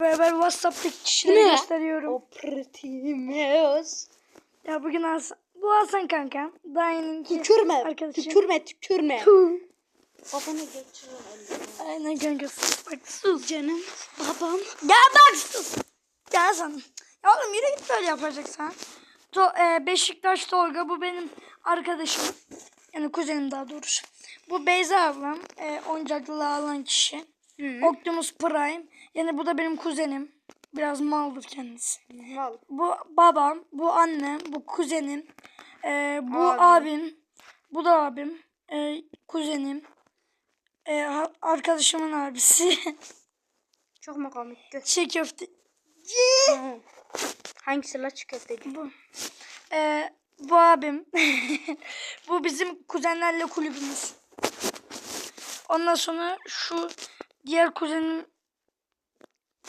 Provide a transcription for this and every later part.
Beraber WhatsApp'taki kişileri Ne? gösteriyorum. Opretimiz. Ya bugün Hasan. Bu Hasan kanka. Daha yeniki. Tükürme. Arkadaşım. Tükürme tükürme. Babanı geçirin. Aynen kanka sus. Bak sus. Canım babam. Ya bak sus. Ya Hasan. Ya oğlum yürü git böyle yapacaksan. To, e, Beşiktaş Tolga bu benim arkadaşım. Yani kuzenim daha doğrusu. Bu Beyza ablam. E, oyuncaklığı alan kişi. Hı. Optimus Prime. Yani bu da benim kuzenim. Biraz maldır kendisi. Mal. Bu babam, bu annem, bu kuzenim, e, bu Abi. abim, bu da abim, e, kuzenim, e, arkadaşımın abisi, Çok mu komik? Çiğ köfte, Hı. Hangisi la çikolateci? bu, e, bu abim, bu bizim kuzenlerle kulübümüz. Ondan sonra şu diğer kuzenim,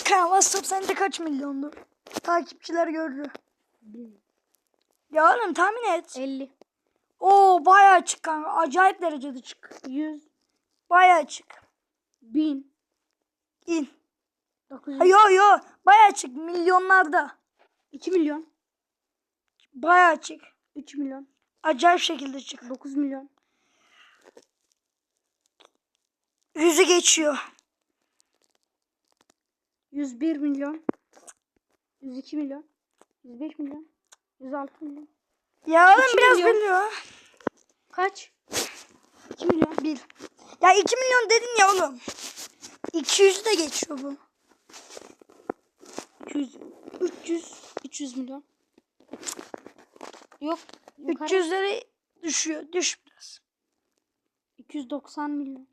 Kanka WhatsApp sende kaç milyondu? Takipçiler gördü. Ya oğlum tahmin et. 50. Oo bayağı çık kanka. Acayip derecede çık. 100. Bayağı çık. 1000. İn. 900. Ha, yo yo. Bayağı çık. Milyonlarda. 2 milyon. Bayağı çık. 3 milyon. Acayip şekilde çık. 9 milyon. Yüzü geçiyor. 101 milyon. 102 milyon. 105 milyon. 106 milyon. Ya oğlum biraz milyon. biliyor. Kaç? 2 milyon. Bil. Ya 2 milyon dedin ya oğlum. 200 de geçiyor bu. 200. 300. 300 milyon. Yok. yukarı. 300'lere düşüyor. Düş biraz. 290 milyon.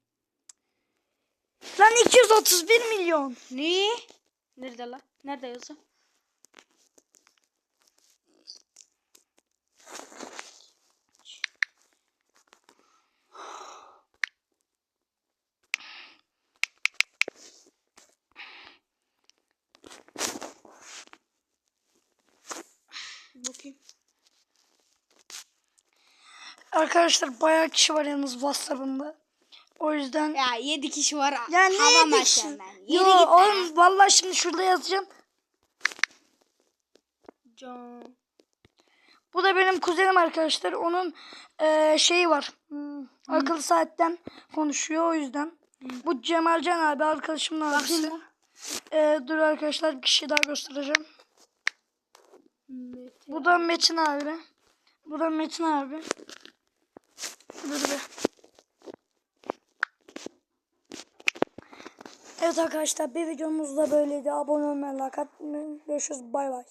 Lan 231 milyon. Ne? Nerede la? Nerede yazıyor? Bakayım. Arkadaşlar bayağı kişi var yalnız WhatsApp'ımda. O yüzden Ya 7 kişi var. Ya ne Hava yedik maçlarından. şimdi? Yürü Yo git lan. oğlum vallahi şimdi şurada yazacağım. Can. Bu da benim kuzenim arkadaşlar. Onun eee, şeyi var. Hmm, akıllı saatten konuşuyor o yüzden. Bu Cemalcan abi arkadaşımın abisi. Bakayım. Eee, dur arkadaşlar bir kişi daha göstereceğim. Bu da Metin abi. Bu da Metin abi. Dur be. Evet arkadaşlar bir videomuz da böyleydi. Abone olmayı, like atmayı. Görüşürüz. Bay bay.